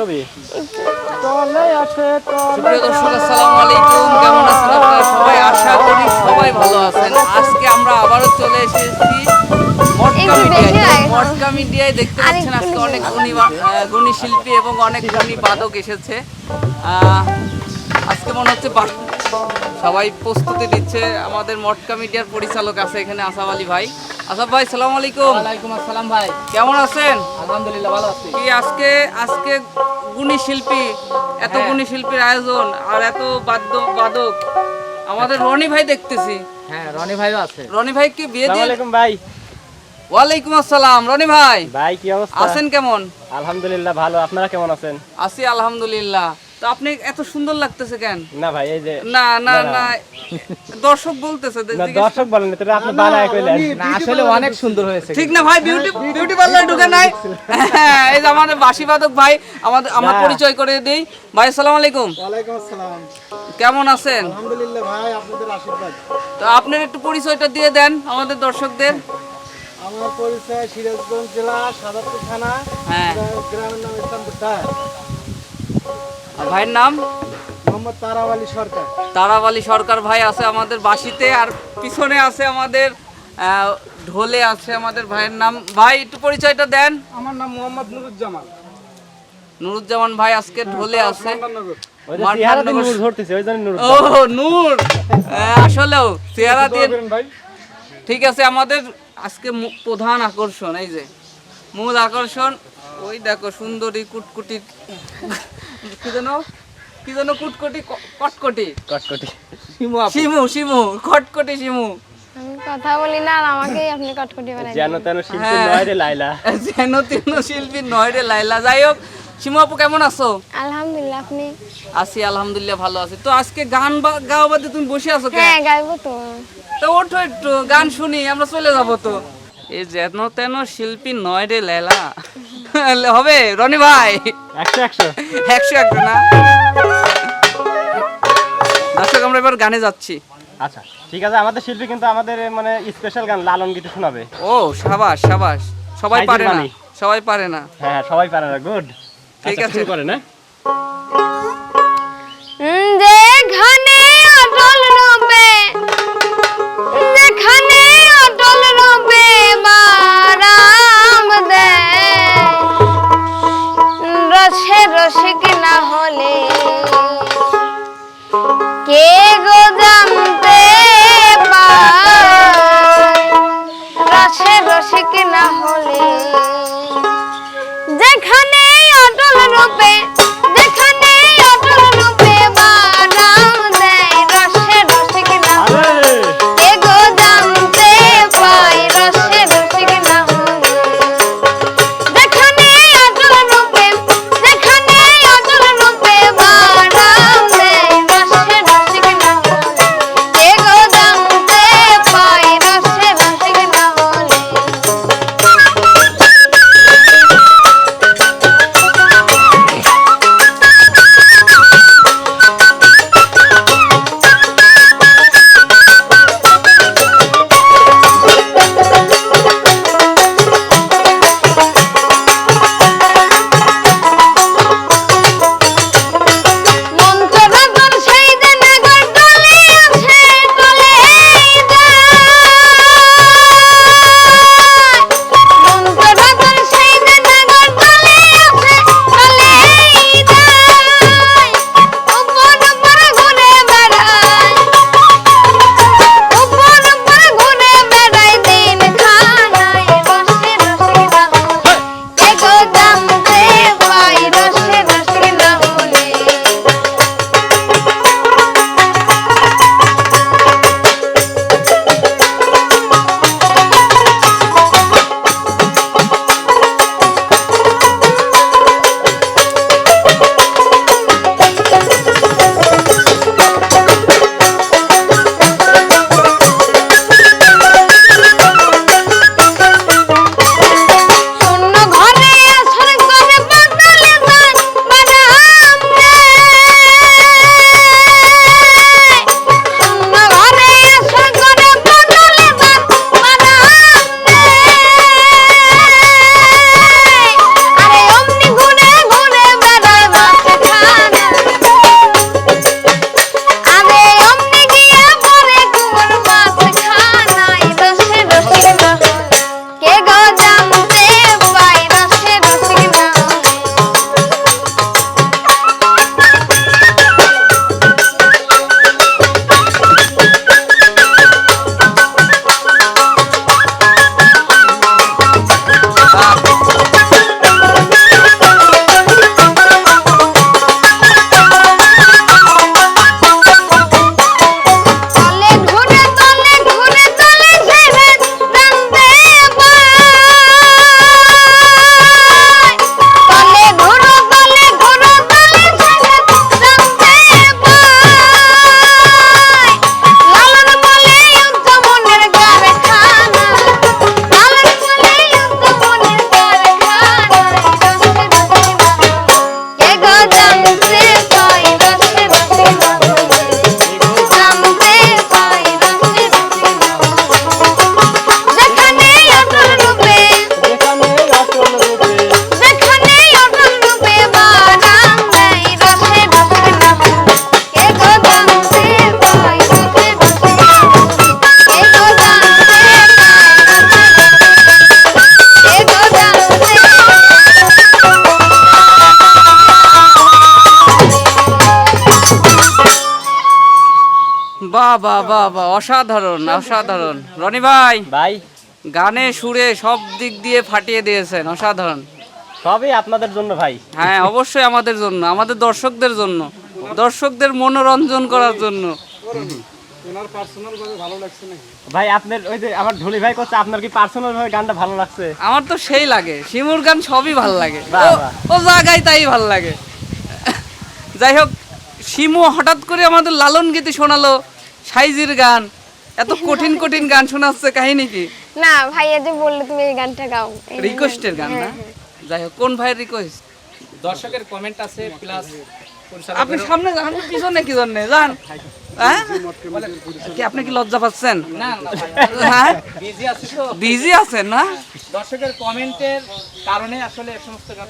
হবে? সুপ্রিয় দর্শক আসসালামু আলাইকুম। কেমন আছেন আপনারা সবাই? আশা করি সবাই ভালো আছেন। আজকে আমরা আবারও চলে এসেছি মটকা একটু মিডিয়ায়। মটকা মিডিয়ায় দেখতে পাচ্ছেন আজকে অনেক গুণী গুণী শিল্পী এবং অনেক গুণী বাদক এসেছে। আহ, আজকে মনে হচ্ছে বা- সবাই প্রস্তুতি দিচ্ছে আমাদের মটকা মিডিয়ার পরিচালক আছে এখানে আসাফ আলী ভাই। আসাফ ভাই সালাম আলাইকুম। ওয়ালাইকুম আসসালাম ভাই। কেমন আছেন? আলহামদুলিল্লাহ ভালো আছি। কি আজকে আজকে গুণী শিল্পী এত হ্যাঁ। গুণী শিল্পীর আয়োজন আর এত বাদ্য বাদক। আমাদের রনি ভাই দেখতেছি। হ্যাঁ রনি ভাইও আছে। রনি ভাই কি বিয়ে দিয়ে আলাইকুম ভাই। ওয়ালাইকুম আসসালাম রনি ভাই। ভাই কি অবস্থা? আছেন কেমন? আলহামদুলিল্লাহ ভালো। আপনারা কেমন আছেন? আছি আলহামদুলিল্লাহ। তো আপনি এত সুন্দর লাগতেছে কেন? না ভাই এই যে না না না, দর্শক বলতেছে না দর্শক বলেন আপনি বানায় কইলেন। না আসলে অনেক সুন্দর হয়েছে। ঠিক না ভাই বিউটি বিউটি পার্লার ঢুকে নাই। হ্যাঁ, এই যে আমাদের বাসি বাদক ভাই আমাদের আমরা। পরিচয় করে দিই। ভাই আসসালামু আলাইকুম। ওয়ালাইকুম আসসালাম। কেমন আছেন? আলহামদুলিল্লাহ ভাই আপনাদের আশীর্বাদ। তো আপনার একটু পরিচয়টা দিয়ে দেন আমাদের দর্শকদের। আমার পরিচয় সিরাজগঞ্জ জেলা সাদাপুর থানা হ্যাঁ। গ্রামের নাম ইসলামপুর আর ভাইয়ের নাম? মোহাম্মদ তারাওয়ালি সরকার। তারাবালি সরকার ভাই আছে আমাদের বাসিতে আর পিছনে আছে আমাদের আহ, ঢোলে আছে আমাদের ভাইয়ের নাম। ভাই একটু পরিচয়টা দেন। আমার নাম মোহাম্মদ নুরুজ্জামান। নুরুজ্জামান ভাই আজকে ঢোলে আছে। নগর ওই যে মার্কার চেহারাতে নগর- নূর ধরতেছে ওই জন্য নূর ও নূর! আহ, আসলেও চেহারা দিয়ে ঠিক আছে আমাদের আজকে প্রধান আকর্ষণ এই যে মূল আকর্ষণ। ওই দেখো সুন্দরী কুটকুটি কি যেন কি যেন কুটকুটি কটকটি। কটকটি। শিমু শিমু কটকটি শিমু। আমি কথা বলি না আর আমাকেই আপনি কটকটি বানাই যেন তেন শিল্পী হ্যাঁ। নয় রে লাইলা যেন তেন শিল্পী নয় রে লাইলা যাই হোক শিমু আপু কেমন আছো? আলহামদুলিল্লাহ আপনি? আছি আলহামদুলিল্লাহ ভালো আছি। তো আজকে গান গাওয়া বাদে তুমি বসে আছো হ্যাঁ গাইবো তো। তো ওঠো একটু গান শুনি আমরা চলে যাব তো। যেন তেন শিল্পী নয় রে লাইলা হবে রনি ভাই। একশো একশো। না? দর্শক আমরা এবার গানে যাচ্ছি। আচ্ছা ঠিক আছে আমাদের শিল্পী কিন্তু আমাদের মানে স্পেশাল গান লালন গীতি শোনাবে। ও সাবাস সাবাস। সবাই পারে না। সবাই পারে না। হ্যাঁ হ্যাঁ সবাই পারে না গুড। ঠিক আছে। শুরু করেন হ্যাঁ? অসাধারণ অসাধারণ। রনি ভাই ভাই। গানে সুরে সব দিক দিয়ে ফাটিয়ে দিয়েছেন অসাধারণ। সবই আপনাদের জন্য ভাই। হ্যাঁ অবশ্যই আমাদের জন্য আমাদের দর্শকদের জন্য দর্শকদের মনোরঞ্জন করার জন্য। ওনার পার্সোনাল ভাবে ভালো লাগছে নাকি? ভাই আপনার ওই যে আমার ঢুলি ভাই করছে আপনার কি পার্সোনাল ভাবে গানটা ভালো লাগছে? আমার তো সেই লাগে শিমুর গান সবই ভালো লাগে। বাহ, ও- বাহ। ও জায়গায় তাই ভালো লাগে। যাই হোক শিমু হঠাৎ করে আমাদের লালন গীতি শোনালো। সাইজির গান। এত কঠিন কঠিন গান শোনাচ্ছে কাহিনী কি? না ভাইয়া যে বললে তুমি এই গানটা গাও রিকোয়েস্টের গান না? যাই হোক কোন ভাইয়ের রিকোয়েস্ট দর্শকের কমেন্ট আছে প্লাস আপনি সামনে যান পিছনে কি জন্য? যান। হ্যাঁ? কি আপনি কি লজ্জা পাচ্ছেন? হ্যাঁ? বিজি আছে আছেন না? দর্শকের কমেন্টের কারণে আসলে সমস্ত গান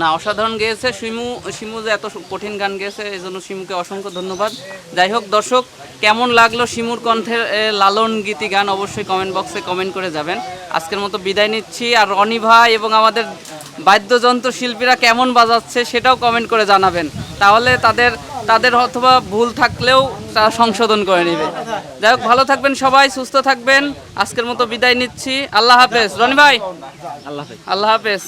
না অসাধারণ গেয়েছে। শিমু শিমু যে এত কঠিন গান গেয়েছে এই জন্য শিমুকে অসংখ্য ধন্যবাদ। যাই হোক দর্শক কেমন লাগল শিমুর কণ্ঠের লালন গীতি গান? অবশ্যই কমেন্ট বক্সে কমেন্ট করে যাবেন। আজকের মতো বিদায় নিচ্ছি। আর রনি ভাই এবং আমাদের বাদ্যযন্ত্র শিল্পীরা কেমন বাজাচ্ছে সেটাও কমেন্ট করে জানাবেন। তাহলে তাদের তাদের অথবা ভুল থাকলেও তারা সংশোধন করে নেবে। যাই হোক ভালো থাকবেন সবাই সুস্থ থাকবেন। আজকের মতো বিদায় নিচ্ছি। আল্লাহ হাফেজ। রনি ভাই? আল্লাহ হাফেজ। আল্লাহ হাফেজ।